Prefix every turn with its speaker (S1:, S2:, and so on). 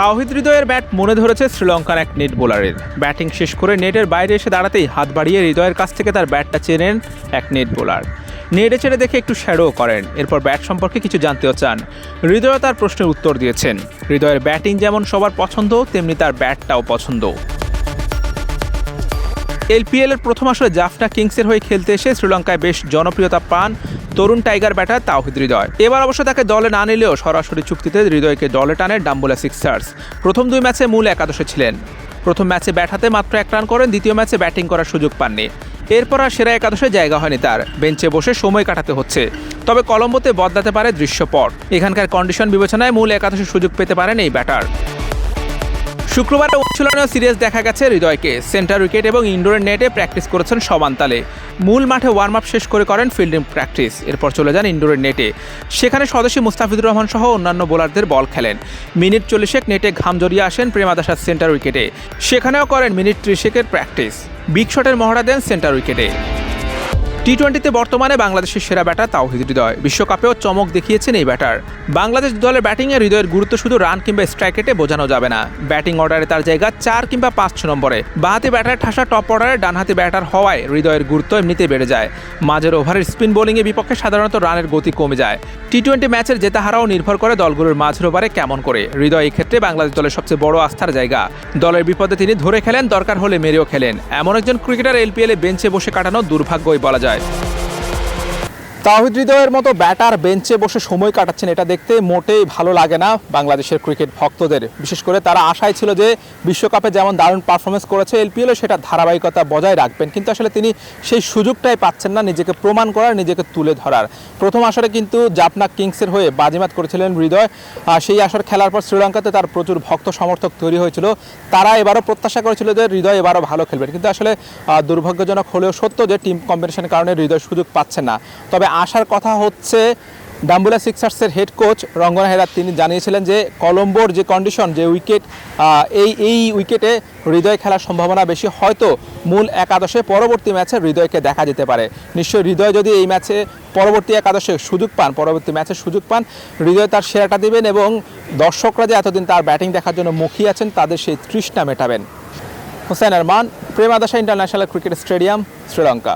S1: তাওহিদ হৃদয়ের ব্যাট মনে ধরেছে শ্রীলঙ্কার এক নেট বোলারের। ব্যাটিং শেষ করে নেটের বাইরে এসে দাঁড়াতেই হাত বাড়িয়ে হৃদয়ের কাছ থেকে তার ব্যাটটা চেনেন এক নেট বোলার। নেটে ছেড়ে দেখে একটু শ্যাডো করেন। এরপর ব্যাট সম্পর্কে কিছু জানতেও চান। হৃদয় তার প্রশ্নের উত্তর দিয়েছেন। হৃদয়ের ব্যাটিং যেমন সবার পছন্দ, তেমনি তার ব্যাটটাও পছন্দ। এলপিএল এর প্রথম আসরে জাফনা কিংসের হয়ে খেলতে এসে শ্রীলঙ্কায় বেশ জনপ্রিয়তা পান তরুণ টাইগার ব্যাটার তাওহিদ হৃদয়। এবার অবশ্য তাকে দলে না নিলেও সরাসরি চুক্তিতে হৃদয়কে দলে টানে ডাম্বুলা সিক্সার্স। প্রথম দুই ম্যাচে মূল একাদশে ছিলেন। প্রথম ম্যাচে ব্যাট হাতে মাত্র এক রান করেন, দ্বিতীয় ম্যাচে ব্যাটিং করার সুযোগ পাননি। এরপর আর সেরা একাদশে জায়গা হয়নি তার। বেঞ্চে বসে সময় কাটাতে হচ্ছে। তবে কলম্বোতে বদলাতে পারে দৃশ্যপট। এখানকার কন্ডিশন বিবেচনায় মূল একাদশে সুযোগ পেতে পারেন এই ব্যাটার। শুক্রবার অনুশীলনীয় সিরিজ দেখা গেছে হৃদয়কে। সেন্টার উইকেট এবং ইনডোরের নেটে প্র্যাকটিস করেছেন সমান তালে। মূল মাঠে ওয়ার্ম আপ শেষ করে করেন ফিল্ডিং প্র্যাকটিস। এরপর চলে যান ইনডোরের নেটে। সেখানে স্বদেশী মুস্তাফিজুর রহমান সহ অন্যান্য বোলারদের বল খেলেন। মিনিট চল্লিশেক নেটে ঘাম জড়িয়ে আসেন প্রেমাদাসার সেন্টার উইকেটে। সেখানেও করেন মিনিট ত্রিশেকের প্র্যাকটিস। বিগ শটের মহড়া দেন সেন্টার উইকেটে। টি টোয়েন্টিতে বর্তমানে বাংলাদেশের সেরা ব্যাটার তাওহিদ হৃদয়। বিশ্বকাপেও চমক দেখিয়েছেন এই ব্যাটার। বাংলাদেশ দলের ব্যাটিংয়ে হৃদয়ের গুরুত্ব শুধু রান কিংবা স্ট্রাইকেটে বোঝানো যাবে না। ব্যাটিং অর্ডারে তার জায়গা চার কিংবা পাঁচ ছ নম্বরে। বাহাতি ব্যাটার ঠাসা টপ অর্ডারে ডানহাতি ব্যাটার হওয়ায় হৃদয়ের গুরুত্ব এমনিতেই বেড়ে যায়। মাঝের ওভারের স্পিন বোলিংয়ের বিপক্ষে সাধারণত রানের গতি কমে যায়। টি টোয়েন্টি ম্যাচের জেতা হারাও নির্ভর করে দলগুলোর মাঝের ওভারে কেমন করে। হৃদয় ক্ষেত্রে বাংলাদেশ দলের সবচেয়ে বড় আস্থার জায়গা। দলের বিপদে তিনি ধরে খেলেন, দরকার হলে মেরেও খেলেন। এমন একজন ক্রিকেটার এলপিএলে বেঞ্চে বসে কাটানো দুর্ভাগ্যই বলা যায়। guys. তাহিদ হৃদয়ের মতো ব্যাটার বেঞ্চে বসে সময় কাটাচ্ছেন এটা দেখতে মোটেই ভালো লাগে না বাংলাদেশের ক্রিকেট ভক্তদের। বিশেষ করে তারা আশায় ছিল যে বিশ্বকাপে যেমন দারুণ পারফরমেন্স করেছে এলপিএলও সেটা ধারাবাহিকতা বজায় রাখবেন। কিন্তু আসলে তিনি সেই সুযোগটাই পাচ্ছেন না নিজেকে প্রমাণ করার, নিজেকে তুলে ধরার। প্রথম আসরে কিন্তু জাপনা কিংসের হয়ে বাজিমাত করেছিলেন হৃদয়। সেই আসর খেলার পর শ্রীলঙ্কাতে তার প্রচুর ভক্ত সমর্থক তৈরি হয়েছিল। তারা এবারও প্রত্যাশা করেছিল যে হৃদয় এবারও ভালো খেলবেন কিন্তু আসলে দুর্ভাগ্যজনক হলেও সত্য যে টিম কম্বিনেশনের কারণে হৃদয় সুযোগ পাচ্ছে না। তবে আসার কথা হচ্ছে ডাম্বুলা সিক্সার্সের হেড কোচ রঙ্গনা হেরাত। তিনি জানিয়েছিলেন যে কলম্বোর যে কন্ডিশন যে উইকেট এই এই উইকেটে হৃদয় খেলার সম্ভাবনা বেশি। হয়তো মূল একাদশে পরবর্তী ম্যাচে হৃদয়কে দেখা যেতে পারে। নিশ্চয়ই হৃদয় যদি এই ম্যাচে পরবর্তী একাদশে সুযোগ পান, পরবর্তী ম্যাচে সুযোগ পান, হৃদয় তার সেরাটা দিবেন এবং দর্শকরা যে এতদিন তার ব্যাটিং দেখার জন্য মুখিয়ে আছেন, তাদের সেই তৃষ্ণা মেটাবেন। Hossain Arman Premadasa international cricket stadium, Sri Lanka.